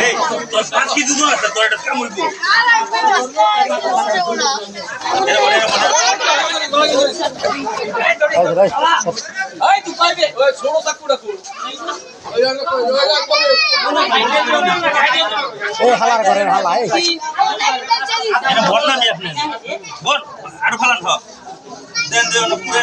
এই তোর পাঁচ কি দুধ আছে? তোর এটা কামড় দিব। এই তুই পাইবে ওই ছোট চাকুটা খুল ও হালার ঘরের হালা এই। এটা বল না নি আপনি বল আর ফালান হ। দেন দেন না পুরে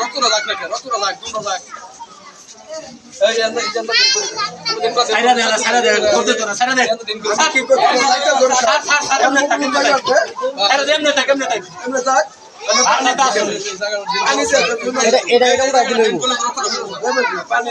রক্তটা লাগ না রক্তটা লাগ দুটো লাগ এই জানতা জানতা সাইরা দে সাইরা দে করতে তো না সাইরা দে সার সার সার এমনে থাক এমনে থাক সাইরা দে এমনে থাক এমনে থাক আর না তা আসলে এটা এটা এটা উড়া দিলে পানি